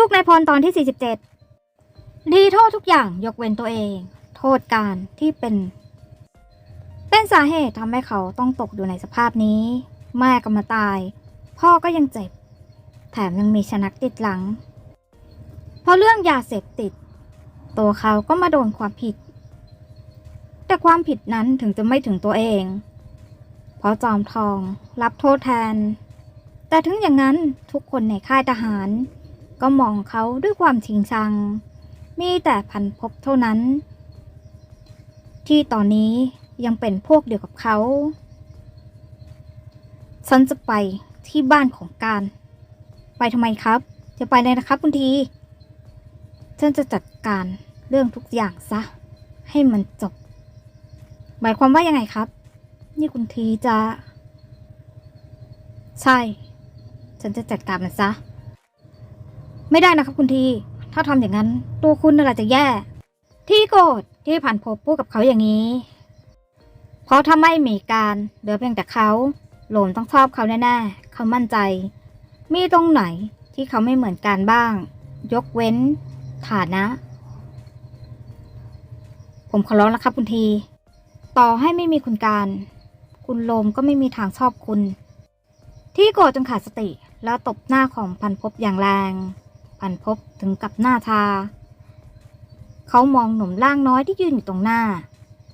ลูกนายพรตอนที่ 47 ดีโทษทุกอย่างยกเว้นตัวเอง โทษการที่เป็น เป็นสาเหตุทำให้เขาต้องตกอยู่ในสภาพนี้ แม่ก็มาตาย พ่อก็ยังเจ็บ แถมยังมีชนักติดหลัง เพราะเรื่องยาเสพติด ตัวเขาก็มาโดนความผิด แต่ความผิดนั้นถึงจะไม่ถึงตัวเอง เพราะจอมทองรับโทษแทน แต่ถึงอย่างนั้นทุกคนในค่ายทหาร ก็มองเขาด้วยความชิงชัง มีแต่พันพบเท่านั้น ที่ตอนนี้ยังเป็นพวกเดียวกับเขา ฉันจะไปที่บ้านของการ ไปทำไมครับ จะไปเลยนะครับคุณที ฉันจะจัดการเรื่องทุกอย่างซะ ให้มันจบ หมายความว่ายังไงครับ นี่คุณทีจะ ใช่ ฉันจะจัดการมันซะ ไม่ได้นะครับคุณที ถ้าทำอย่างนั้น ตัวคุณน่ะจะแย่ ที่โกรธที่ผ่านพบพูดกับเขาอย่างนี้ เพราะถ้าไม่มีการเหลือเพียงแต่เขาหลมต้องชอบเขาแน่ๆ เขามั่นใจ มีตรงไหนที่เขาไม่เหมือนกันบ้าง ยกเว้น ฐานะ ผมขอร้องแล้วครับคุณที ต่อให้ไม่มีคุณการ คุณโลมก็ไม่มีทางชอบคุณ ที่โกรธจนขาดสติแล้วตบหน้าของพันพบอย่างแรง พันพบถึงกับหน้าชาเขามองหนุ่มร่างน้อยที่ยืนอยู่ตรงหน้า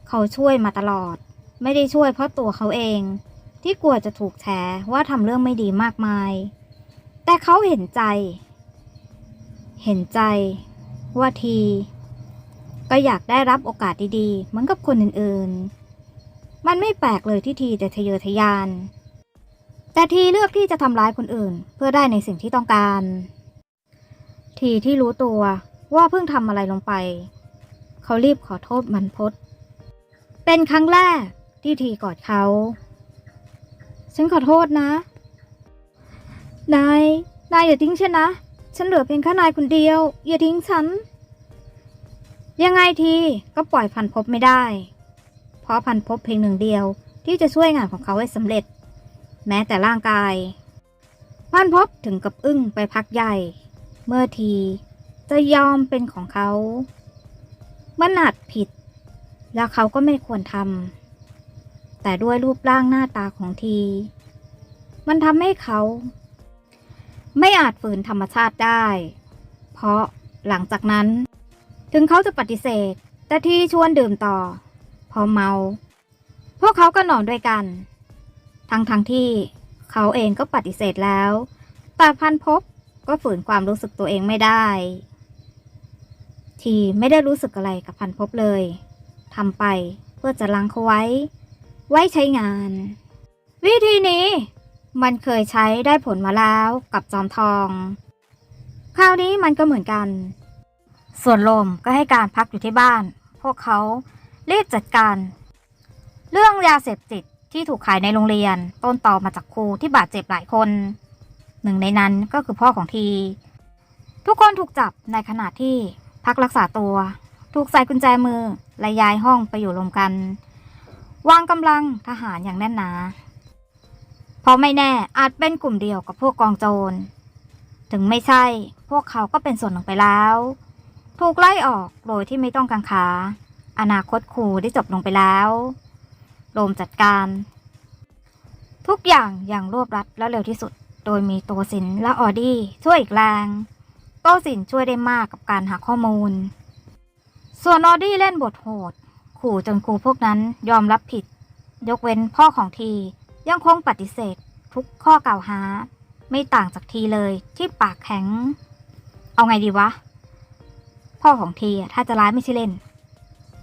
เขาช่วยมาตลอด ไม่ได้ช่วยเพราะตัวเขาเอง ที่กลัวจะถูกแฉว่าทำเรื่องไม่ดีมากมาย แต่เขาเห็นใจ เห็นใจ ว่าที ก็อยากได้รับโอกาสดีๆ เหมือนกับคนอื่นๆ มันไม่แปลกเลยที่ทีจะทะเยอทะยานแต่ทีเลือกที่จะทำร้ายคนอื่น เพื่อได้ในสิ่งที่ต้องการ ทีที่รู้ตัวว่าเพิ่งทำอะไรลงไป เขารีบขอโทษมันพดเป็นครั้งแรกที่ทีกอดเขา ฉันขอโทษนะ นาย นายอย่าทิ้งฉันนะ ฉันเหลือเพียงแค่นายคนเดียว อย่าทิ้งฉัน ยังไงทีก็ปล่อยพันพบไม่ได้ เพราะพันพบเพียงหนึ่งเดียวที่จะช่วยงานของเขาให้สำเร็จ แม้แต่ร่างกาย พันพบถึงกับอึ้งไปพักใหญ่ เมื่อทีจะยอมเป็นของเขา มันอาจผิด แล้วเขาก็ไม่ควรทำ แต่ด้วยรูปร่างหน้าตาของที มันทำให้เขา ไม่อาจฝืนธรรมชาติได้ เพราะหลังจากนั้น ถึงเขาจะปฏิเสธ แต่ทีชวนดื่มต่อ พอเมา พวกเขาก็นอนด้วยกัน ทั้งทั้งที่เขาเองก็ปฏิเสธแล้ว แต่พันพบ ก็ฝืนความรู้สึกตัวเองไม่ได้ ทีไม่ได้รู้สึกอะไรกับพันพบเลยทำไปเพื่อจะล้างเขาไว้ ไว้ใช้งาน วิธีนี้ มันเคยใช้ได้ผลมาแล้วกับจอมทอง คราวนี้มันก็เหมือนกัน ส่วนลมก็ให้การพักอยู่ที่บ้าน พวกเขารีบจัดการ เรื่องยาเสพติดที่ถูกขายในโรงเรียนต้นต่อมาจากครูที่บาดเจ็บหลายคน หนึ่งในนั้นก็คือพ่อของที ทุกคนถูกจับในขณะที่พักรักษาตัว ถูกใส่กุญแจมือ และย้ายห้องไปอยู่รวมกัน วางกำลังทหารอย่างแน่นหนา เพราะไม่แน่อาจเป็นกลุ่มเดียวกับพวกกองโจร ถึงไม่ใช่ พวกเขาก็เป็นส่วนหนึ่งไปแล้ว ถูกไล่ออกโดยที่ไม่ต้องกังขา อนาคตครูได้จบลงไปแล้วโรมจัดการ ทุกอย่างอย่างรวบรัดและเร็วที่สุด โดยมีโตสินและออดี้ช่วยอีกแรง โตสินช่วยได้มากกับการหาข้อมูล ส่วนออดี้เล่นบทโหด ขู่จนครูพวกนั้นยอมรับผิด ยกเว้นพ่อของทียังคงปฏิเสธทุกข้อกล่าวหา ไม่ต่างจากทีเลยที่ปากแข็ง เอาไงดีวะ พ่อของทีถ้าจะร้ายไม่ใช่เล่น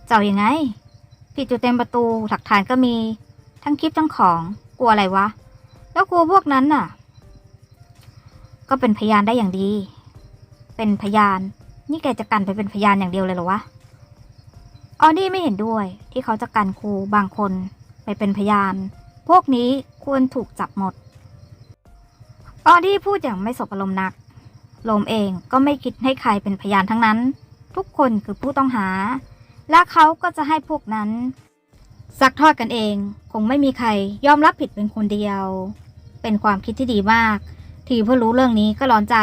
เจ้ายังไง ผิดอยู่เต็มประตูหลักฐานก็มี ทั้งคลิปทั้งของกลัวอะไรวะ แล้วกลัวพวกนั้นน่ะ ก็เป็นพยานได้อย่างดี เป็นพยาน นี่แกจะกันไปเป็นพยานอย่างเดียวเลยเหรอวะ ออดี้ไม่เห็นด้วยที่เขาจะกันครูบางคนไปเป็นพยาน พวกนี้ควรถูกจับหมด ออดี้พูดอย่างไม่สบอารมณ์นักโลมเองก็ไม่คิดให้ใครเป็นพยานทั้งนั้น ทุกคนคือผู้ต้องหา และเขาก็จะให้พวกนั้นซักทอดกันเอง คงไม่มีใครยอมรับผิดเป็นคนเดียว เป็นความคิดที่ดีมาก ทีเพื่อรู้เรื่องนี้ก็ร้อนใจ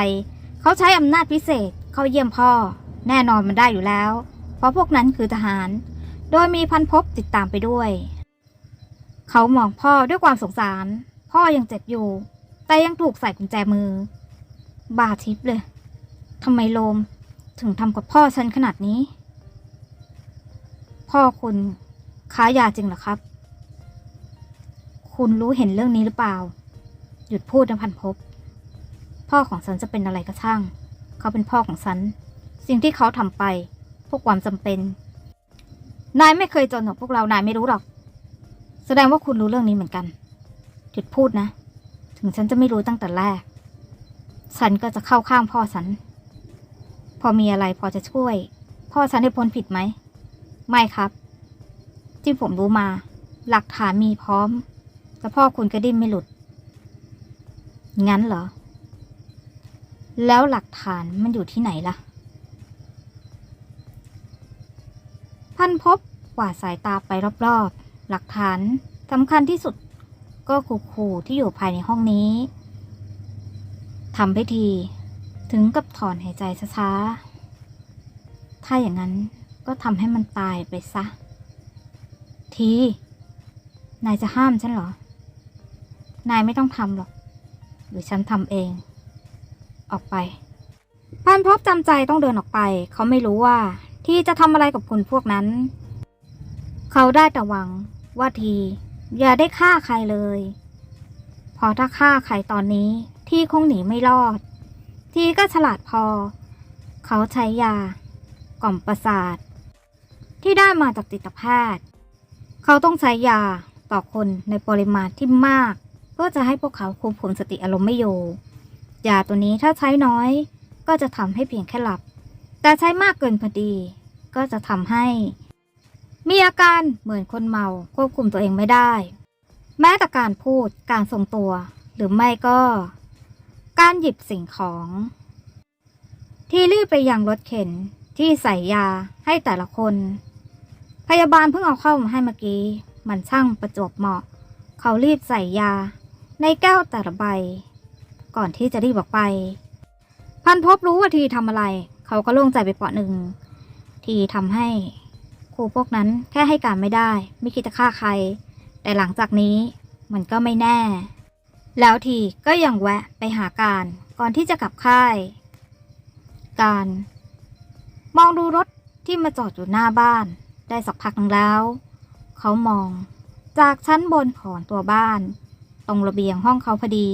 เขาใช้อำนาจพิเศษเข้าเยี่ยมพ่อ แน่นอนมันได้อยู่แล้ว เพราะพวกนั้นคือทหาร โดยมีพันพบติดตามไปด้วย เขามองพ่อด้วยความสงสาร พ่อยังเจ็บอยู่ แต่ยังถูกใส่กุญแจมือ บาทิพเลยทำไมโลมถึงทำกับพ่อฉันขนาดนี้ พ่อคุณค้ายาจริงเหรอครับ คุณรู้เห็นเรื่องนี้หรือเปล่า หยุดพูดนะพันพบ พ่อของฉันจะเป็นอะไรก็ช่าง เขาเป็นพ่อของฉัน สิ่งที่เขาทำไป พวกความจำเป็น นายไม่เคยจนของพวกเรา นายไม่รู้หรอก แสดงว่าคุณรู้เรื่องนี้เหมือนกัน หยุดพูดนะ ถึงฉันจะไม่รู้ตั้งแต่แรก ฉันก็จะเข้าข้างพ่อฉัน พอมีอะไรพอจะช่วย พ่อฉันให้พ้นผิดไหม ไม่ครับ ที่ผมรู้มา หลักฐานมีพร้อม แต่พ่อคุณก็ดิ้นไม่หลุด งั้นเหรอ แล้วหลักฐานมันอยู่ที่ไหนล่ะ พันพบกวาดสายตาไปรอบๆ หลักฐานสำคัญที่สุดก็คูคูที่อยู่ภายในห้องนี้ทำพิธีถึงกับถอนหายใจช้าๆ ถ้าอย่างนั้นก็ทำให้มันตายไปซะ ที นายจะห้ามฉันเหรอ นายไม่ต้องทำหรอกหรือฉันทำเอง ออกไปพันพบจำใจต้องเดินออกไป เขาไม่รู้ว่า ที่จะทำอะไรกับคนพวกนั้น เขาได้แต่หวังว่าที อย่าได้ฆ่าใครเลย พอถ้าฆ่าใครตอนนี้ ที่คงหนีไม่รอด ทีก็ฉลาดพอ เขาใช้ยา กล่อมประสาท ที่ได้มาจากจิตแพทย์ เขาต้องใช้ยาต่อคนในปริมาณที่มาก เพื่อจะให้พวกเขาคุมคุมสติอารมณ์ไม่อยู่ ยาตัวนี้ถ้าใช้น้อย ก็จะทำให้เพียงแค่หลับ แต่ใช้มากเกินพอดี ก็จะทำให้ มีอาการเหมือนคนเมาควบคุมตัวเองไม่ได้ แม้แต่การพูดการทรงตัว หรือไม่ก็ การหยิบสิ่งของ ที่รีบไปยังรถเข็นที่ใส่ยาให้แต่ละคน พยาบาลเพิ่งเอาเข้ามาให้เมื่อกี้ มันช่างประจวบเหมาะ เขารีบใส่ยาในแก้วแต่ละใบ ก่อนที่จะรีบออกไป พันพบรู้ว่าทีทำอะไร เขาก็โล่งใจไปเปาะหนึ่ง ทีทำให้ครูพวกนั้นแค่ให้การไม่ได้ ไม่คิดจะฆ่าใคร แต่หลังจากนี้มันก็ไม่แน่ แล้วทีก็ยังแวะไปหาการก่อนที่จะกลับค่าย การ มองดูรถที่มาจอดอยู่หน้าบ้าน ได้สักพักนึงแล้ว เขามองจากชั้นบนของตัวบ้าน ตรงระเบียงห้องเขาพอดี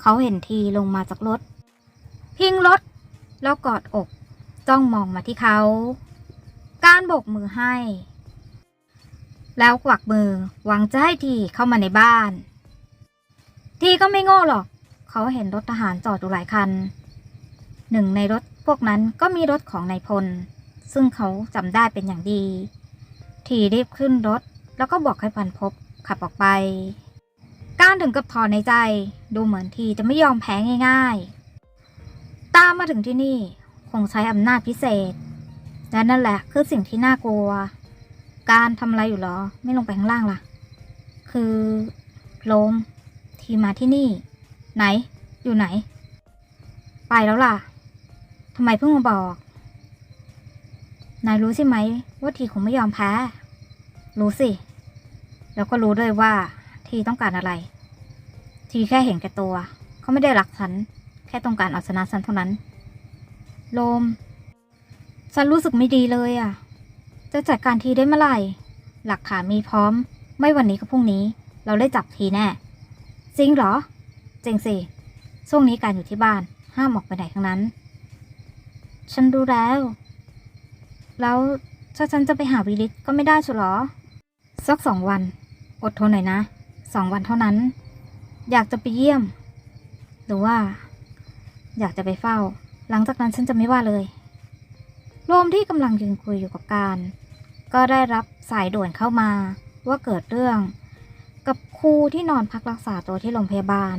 เขาเห็นทีลงมาจากรถ พิงรถ แล้วกอดอก จ้องมองมาที่เขา การโบกมือให้ แล้วกวักมือหวังจะให้ทีเข้ามาในบ้าน ทีก็ไม่โง่หรอก เขาเห็นรถทหารจอดอยู่หลายคัน หนึ่งในรถพวกนั้นก็มีรถของนายพล ซึ่งเขาจำได้เป็นอย่างดี ทีรีบขึ้นรถแล้วก็บอกให้พันพบขับออกไป การถึงกับถอนในใจ ดูเหมือนทีจะไม่ยอมแพ้ง่าย ๆ ตามมาถึงที่นี่ คงใช้อำนาจพิเศษ และนั่นแหละคือสิ่งที่น่ากลัว การทำอะไรอยู่หรอ ไม่ลงไปข้างล่างล่ะ คือลมทีมาที่นี่ ไหน อยู่ไหน ไปแล้วล่ะทำไมเพิ่งมาบอก นายรู้ใช่ไหมว่าทีคงไม่ยอมแพ้ รู้สิ แล้วก็รู้ด้วยว่าทีต้องการอะไร ทีแค่เห็นแก่ตัว เขาไม่ได้รักฉัน แค่ต้องการเอาชนะฉันเท่านั้น โลม ฉันรู้สึกไม่ดีเลยอะ จะจัดการทีได้เมื่อไหร่ หลักฐานมีพร้อม ไม่วันนี้ก็พรุ่งนี้ เราได้จับทีแน่ จริงเหรอ จริงสิ ช่วงนี้การอยู่ที่บ้าน ห้ามออกไปไหนทั้งนั้น ฉันรู้แล้ว แล้วถ้าฉันจะไปหาวิลิตก็ไม่ได้ชัวหรอ สักสองวัน อดทนหน่อยนะ สองวันเท่านั้น อยากจะไปเยี่ยม หรือว่า อยากจะไปเฝ้า หลังจากนั้นฉันจะไม่ว่าเลยโรมที่กำลังยืนคุยอยู่กับการ ก็ได้รับสายด่วนเข้ามาว่าเกิดเรื่อง กับครูที่นอนพักรักษาตัวที่โรงพยาบาล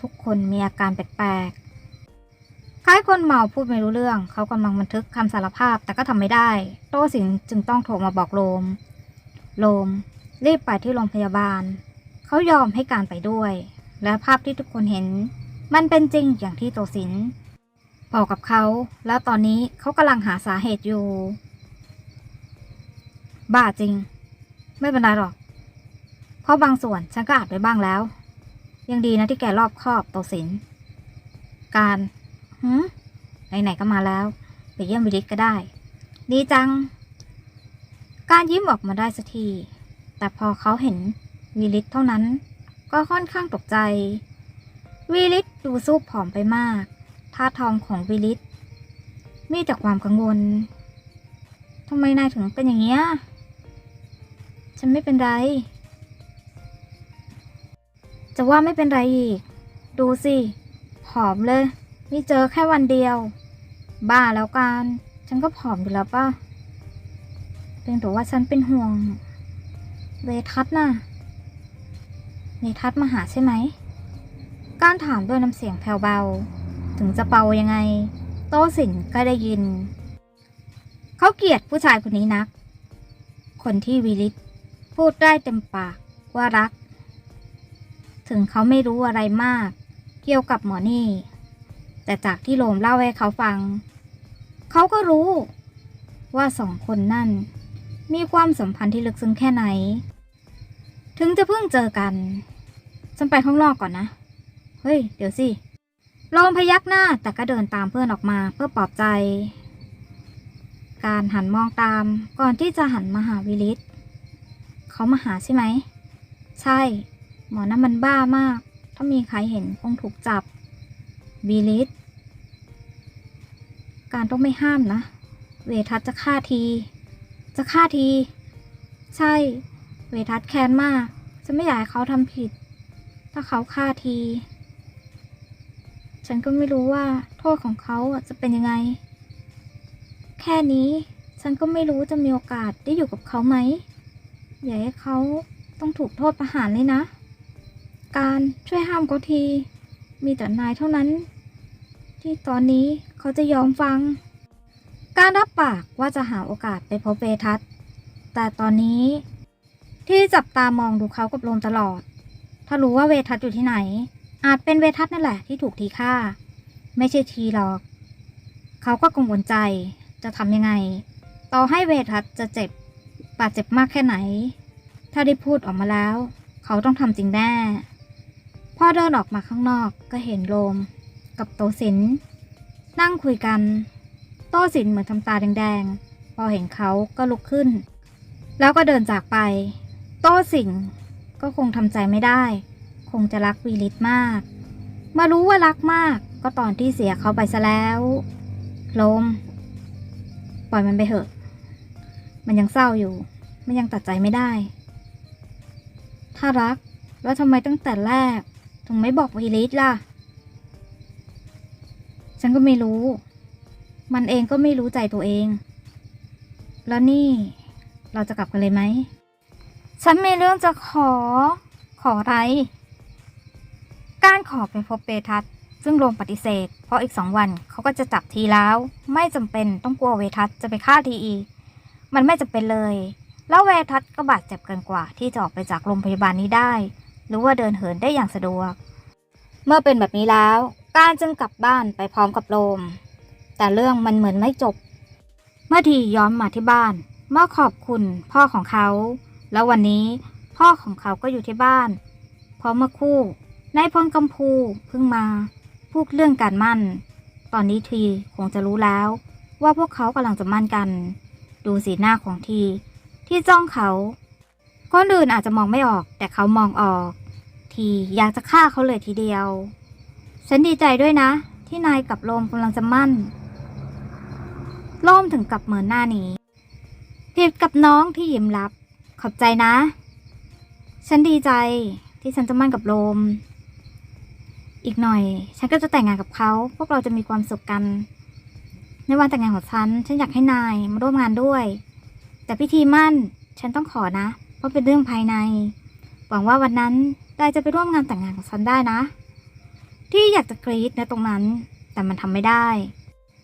ทุกคนมีอาการแปลกๆคล้ายคนเมาพูดไม่รู้เรื่อง เขากำลังบันทึกคำสารภาพแต่ก็ทำไม่ได้ โต้สินจึงต้องโทรมาบอกโลมโลมรีบไปที่โรงพยาบาล เขายอมให้การไปด้วย และภาพที่ทุกคนเห็น มันเป็นจริงอย่างที่โตสินบอกกับเขา แล้วตอนนี้เขากำลังหาสาเหตุอยู่ บ้าจริง ไม่เป็นไรหรอก เพราะบางส่วนฉันก็อาจไปบ้างแล้ว ยังดีนะที่แกรอบคอบโตสิน การหืมไหนๆก็มาแล้ว ไปเยี่ยมวิริตก็ได้ ดีจัง การยิ้มออกมาได้สักที แต่พอเขาเห็น วิริตเท่านั้น ก็ค่อนข้างตกใจวิริตดูสู้ผอมไปมาก ท่าทองของวิริต มีแต่ความกังวลทำไมนายถึงเป็นอย่างเงี้ย ฉันไม่เป็นไร จะว่าไม่เป็นไรอีก ดูสิ ผอมเลยนี่เจอแค่วันเดียว บ้าแล้วกัน ฉันก็ผอมอยู่แล้วป่ะเพียงแต่ว่าฉันเป็นห่วงเวทัศน์น่ะ เวทัศมาหาใช่ไหมการถามด้วยน้ำเสียงแผ่วเบา ถึงจะเบายังไง โตสินก็ได้ยิน เขาเกลียดผู้ชายคนนี้นัก คนที่วิลิตพูดได้เต็มปากว่ารัก ถึงเขาไม่รู้อะไรมาก เกี่ยวกับหมอนี่ แต่จากที่โลมเล่าให้เขาฟัง เขาก็รู้ ว่าสองคนนั่น มีความสัมพันธ์ที่ลึกซึ้งแค่ไหน ถึงจะเพิ่งเจอกัน ฉันไปข้างนอกก่อนนะ เฮ้ย เดี๋ยวสิโลมพยักหน้าแต่ก็เดินตามเพื่อนออกมาเพื่อปลอบใจ การหันมองตามก่อนที่จะหันมาหาวิลิตเขามาหาใช่ไหม ใช่ หมอนั่นมันบ้ามาก ถ้ามีใครเห็นคงถูกจับ วิลิตการต้องไม่ห้ามนะ เวทัศน์จะฆ่าที จะฆ่าที ใช่ เวทัศน์แค้นมาก จะไม่อยากให้เขาทำผิด ถ้าเขาฆ่าที ฉันก็ไม่รู้ว่าโทษของเขาจะเป็นยังไง แค่นี้ฉันก็ไม่รู้จะมีโอกาสได้อยู่กับเขาไหม อย่าให้เขาต้องถูกโทษประหารเลยนะ การช่วยห้ามเขาที มีแต่นายเท่านั้น ที่ตอนนี้เขาจะยอมฟัง การรับปากว่าจะหาโอกาสไปพบเวทัศแต่ตอนนี้ที่จับตามองดูเขากับลมตลอด ถ้ารู้ว่าเวทัศอยู่ที่ไหน อาจเป็นเวทัศนั่นแหละที่ถูกทีฆ่า ไม่ใช่ทีหรอก เขาก็กังวลใจจะทำยังไง ต่อให้เวทัศจะเจ็บบาดเจ็บมากแค่ไหน ถ้าได้พูดออกมาแล้ว เขาต้องทำจริงแน่พ่อเดินออกมาข้างนอกก็เห็นโลม กับโตสิน นั่งคุยกัน โตสินเหมือนทำตาแดงๆ พอเห็นเขาก็ลุกขึ้น แล้วก็เดินจากไป โตสิน ก็คงทำใจไม่ได้ คงจะรักวีลิตมาก มารู้ว่ารักมากก็ตอนที่เสียเขาไปซะแล้วโลม ปล่อยมันไปเถอะ มันยังเศร้าอยู่ มันยังตัดใจไม่ได้ ถ้ารักแล้วทำไมตั้งแต่แรก ถึงไม่บอกวีลิตล่ะ ฉันก็ไม่รู้ มันเองก็ไม่รู้ใจตัวเอง แล้วนี่เราจะกลับกันเลยไหม ฉันมีเรื่องจะขอ ขออะไร การขอไปพบเปทัศน์ซึ่งโรงปฏิเสธ เพราะอีกสองวันเขาก็จะจับทีแล้ว ไม่จำเป็นต้องกลัวเวทัศน์จะไปฆ่าทีอี มันไม่จำเป็นเลย แล้วเวทัศน์ก็บาดเจ็บเกินกว่า ที่จะออกไปจากโรงพยาบาลนี้ได้ หรือว่าเดินเหินได้อย่างสะดวก เมื่อเป็นแบบนี้แล้ว การจึงกลับบ้านไปพร้อมกับโลมแต่เรื่องมันเหมือนไม่จบ เมื่อทีย้อนมาที่บ้าน เมื่อขอบคุณพ่อของเขา แล้ววันนี้พ่อของเขาก็อยู่ที่บ้านเพราะเมื่อคู่นายพลกำพูเพิ่งมาพูดเรื่องการมั่น ตอนนี้ทีคงจะรู้แล้วว่าพวกเขากำลังจะมั่นกัน ดูสีหน้าของทีที่จ้องเขาคนอื่นอาจจะมองไม่ออก แต่เขามองออก ทีอยากจะฆ่าเขาเลยทีเดียว ฉันดีใจด้วยนะ ที่นายกับโลมกำลังจะมั่นโลมถึงกับเหมือนหน้านี้ผิดกับน้องที่ยิ้มรับ ขอบใจนะ ฉันดีใจที่ฉันจะมั่นกับโลมอีกหน่อย ฉันก็จะแต่งงานกับเขา พวกเราจะมีความสุขกัน ในวันแต่งงานของฉัน ฉันอยากให้นายมาร่วมงานด้วย แต่พิธีมั่น ฉันต้องขอนะ เพราะเป็นเรื่องภายใน หวังว่าวันนั้นได้จะไปร่วมงานแต่งงานของฉันได้นะ ที่อยากจะกรี๊ดในตรงนั้น แต่มันทำไม่ได้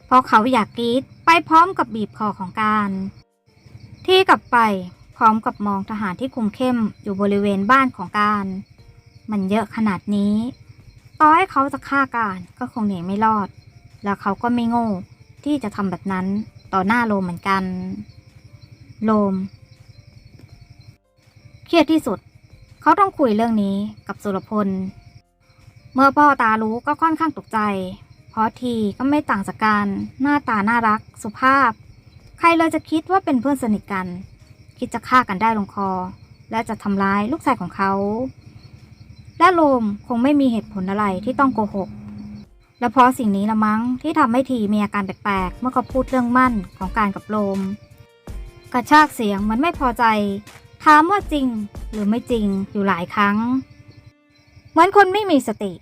เพราะเขาอยากกรี๊ดไปพร้อมกับบีบคอของการ ที่กลับไป พร้อมกับมองทหารที่คุมเข้มอยู่บริเวณบ้านของการ มันเยอะขนาดนี้ ต่อให้เขาจะฆ่าการก็คงหนีไม่รอด แล้วเขาก็ไม่โง่ที่จะทำแบบนั้นต่อหน้าโลมเหมือนกัน โลม เครียดที่สุด เขาต้องคุยเรื่องนี้กับสุรพล เมื่อพ่อตารู้ก็ค่อนข้างตกใจ เพราะทีก็ไม่ต่างจากการหน้าตาน่ารัก สุภาพ ใครเลยจะคิดว่าเป็นเพื่อนสนิทกัน คิดจะฆ่ากันได้ลงคอ และจะทำร้ายลูกชายของเขา และโลมคงไม่มีเหตุผลอะไรที่ต้องโกหก และเพราะสิ่งนี้ละมั้งที่ทำให้ทีมีอาการแปลกๆเมื่อเขาพูดเรื่องมั่นของการกับโลมกระชากเสียงมันไม่พอใจถามว่าจริงหรือไม่จริงอยู่หลายครั้ง เหมือนคนไม่มีสติ